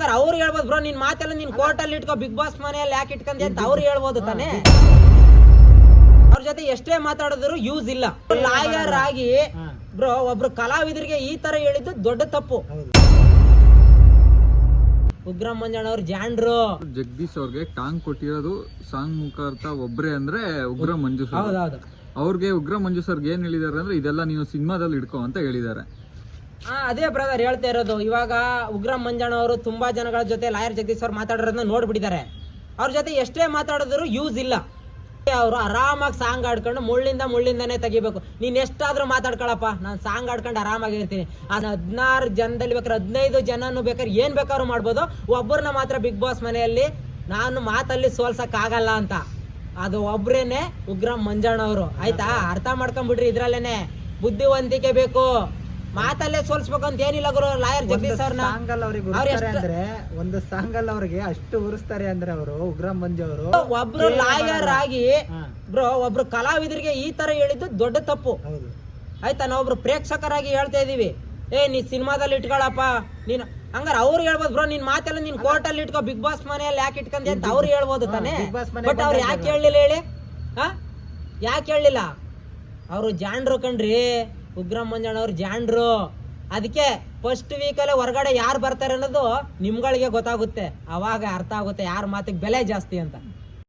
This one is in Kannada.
ಹಂಗಾರೆ ಅವ್ರು ಹೇಳ್ಬೋದು ಬ್ರೋ ನಿನ್ ಮಾತೆಲ್ಲ ಕೋರ್ಟ್ ಕೋರ್ಟಲ್ಲಿ ಇಟ್ಕೋ ಬಿಗ್ ಬಾಸ್ ಮನೆಯಲ್ಲಿ ಯಾಕೆ ಇಟ್ಕೊಂಡೆ ಅಂತ ಅವ್ರು ಹೇಳ್ಬೋದು ತಾನೇ? ಅವ್ರ ಜೊತೆ ಎಷ್ಟೇ ಮಾತಾಡಿದ್ರು ಯೂಸ್ ಇಲ್ಲ. ಲಾಯರ್ ಆಗಿ ಬ್ರೋ ಒಬ್ರು ಕಲಾವಿದರಿಗೆ ಈ ತರ ಹೇಳಿದ್ದು ದೊಡ್ಡ ತಪ್ಪು. ಉಗ್ರ ಮಂಜಣ್ಣ ಅವ್ರ ಜಾಂಡ್ರು. ಜಗದೀಶ್ ಅವ್ರಿಗೆ ಟಾಂಗ್ ಕೊಟ್ಟಿರೋದು ಸಾಂಗ್ ಮುಖಾರ್ಥ ಒಬ್ರೆ ಅಂದ್ರೆ ಉಗ್ರ ಮಂಜು ಸರ್. ಹೌದೌದು. ಅವ್ರಿಗೆ ಉಗ್ರ ಮಂಜು ಸರ್ಗೆ ಏನ್ ಹೇಳಿದಾರೆ ಅಂದ್ರೆ ಇದೆಲ್ಲ ನೀವು ಸಿನಿಮಾದಲ್ಲಿ ಇಡ್ಕೋ ಅಂತ ಹೇಳಿದ್ದಾರೆ ಹಾ, ಅದೇ ಬ್ರದರ್ ಹೇಳ್ತಾ ಇರೋದು. ಇವಾಗ ಉಗ್ರಂ ಮಂಜಣ್ಣವರು ತುಂಬಾ ಜನಗಳ ಜೊತೆ ಲಾಯರ್ ಜಗದೀಶ್ ಅವ್ರು ಮಾತಾಡೋದನ್ನ ನೋಡ್ಬಿಟ್ಟಿದ್ದಾರೆ. ಅವ್ರ ಜೊತೆ ಎಷ್ಟೇ ಮಾತಾಡಿದ್ರು ಯೂಸ್ ಇಲ್ಲ. ಅವರು ಆರಾಮಾಗಿ ಸಾಂಗ್ ಆಡ್ಕೊಂಡು ಮುಳ್ಳಿಂದ ಮುಳ್ಳಿಂದನೇ ತೆಗಿಬೇಕು. ನೀನ್ ಎಷ್ಟಾದ್ರೂ ಮಾತಾಡ್ಕೊಳಪ್ಪ. ನಾನು ಸಾಂಗ್ ಆಡ್ಕೊಂಡು ಆರಾಮಾಗಿ ಇರ್ತೀನಿ. ಅದು ಹದಿನಾರು ಜನದಲ್ಲಿ ಬೇಕಾದ್ರೆ ಹದಿನೈದು ಜನನು ಬೇಕಾದ್ರೆ ಏನ್ ಬೇಕಾದ್ರೂ ಮಾಡ್ಬೋದು. ಒಬ್ಬರನ್ನ ಮಾತ್ರ ಬಿಗ್ ಬಾಸ್ ಮನೆಯಲ್ಲಿ ನಾನು ಮಾತಲ್ಲಿ ಸೋಲ್ಸಕ್ ಆಗಲ್ಲ ಅಂತ. ಅದು ಒಬ್ರೇನೆ ಉಗ್ರಂ ಮಂಜಣ್ಣವರು ಆಯ್ತಾ? ಅರ್ಥ ಮಾಡ್ಕೊಂಡ್ಬಿಡ್ರಿ ಇದ್ರಲ್ಲೇನೆ. ಬುದ್ಧಿವಂತಿಕೆ ಬೇಕು. ಮಾತಲ್ಲೇ ಸೋಲ್ಸ್ಬೇಕಂತ ಏನಿಲ್ಲ ಗುರು ಲಾಯರ್ ಜಗದೀಶ್ ಅವ್ರನ್ನ ಸಾಂಗಲ್ ಅವ್ರಿಗೆ ಅಂದ್ರೆ ಒಂದು ಸಾಂಗಲ್ ಅವ್ರಿಗೆ ಅಷ್ಟು ಉರಿಸ್ತಾರೆ ಅಂದ್ರೆ ಅವರು ಉಗ್ರಂ ಮಂಜು ಅವರು. ಒಬ್ರು ಲಾಯರ್ ಆಗಿ ಬ್ರೋ ಒಬ್ರು ಕಲಾವಿದರಿಗೆ ಈ ತರ ಹೇಳಿದ್ದು ದೊಡ್ಡ ತಪ್ಪು. ಹೌದು. ಆಯ್ತಾ ನಾವೊಬ್ರು ಪ್ರೇಕ್ಷಕರಾಗಿ ಹೇಳ್ತಾ ಇದೀವಿ. ಏ ನೀ ಸಿನಿಮಾದಲ್ಲಿ ಇಟ್ಕೊಳಪ್ಪ ನೀನು ಹಂಗಾರ ಅವ್ರು ಹೇಳ್ಬೋದು ಬ್ರೋ ನಿನ್ ಮಾತೆಲ್ಲ ಕೋರ್ಟ್ ಅಲ್ಲಿ. ಇಟ್ಕೋ ಬಿಗ್ ಬಾಸ್ ಮನೆಯಲ್ಲಿ ಯಾಕೆ ಇಟ್ಕೊಂಡೆ ಅಂತ ಅವ್ರು ಹೇಳ್ಬೋದು ತಾನೆ. ಬಟ್ ಅವ್ರು ಯಾಕೆ ಹೇಳಲಿಲ್ಲ ಹೇಳಿ? ಹಾ? ಯಾಕೆ ಹೇಳಲಿಲ್ಲ? ಅವರು ಜಾಣರು ಕಣ್ರಿ. ಉಗ್ರಂ ಅವ್ರು ಜಾಂಡ್ರು. ಅದಕ್ಕೆ ಫಸ್ಟ್ ವೀಕಲ್ಲೇ ಹೊರಗಡೆ ಯಾರು ಬರ್ತಾರೆ ಅನ್ನೋದು ನಿಮ್ಗಳಿಗೆ ಗೊತ್ತಾಗುತ್ತೆ. ಅವಾಗ ಅರ್ಥ ಆಗುತ್ತೆ ಯಾರ ಮಾತಿಗೆ ಬೆಲೆ ಜಾಸ್ತಿ ಅಂತ.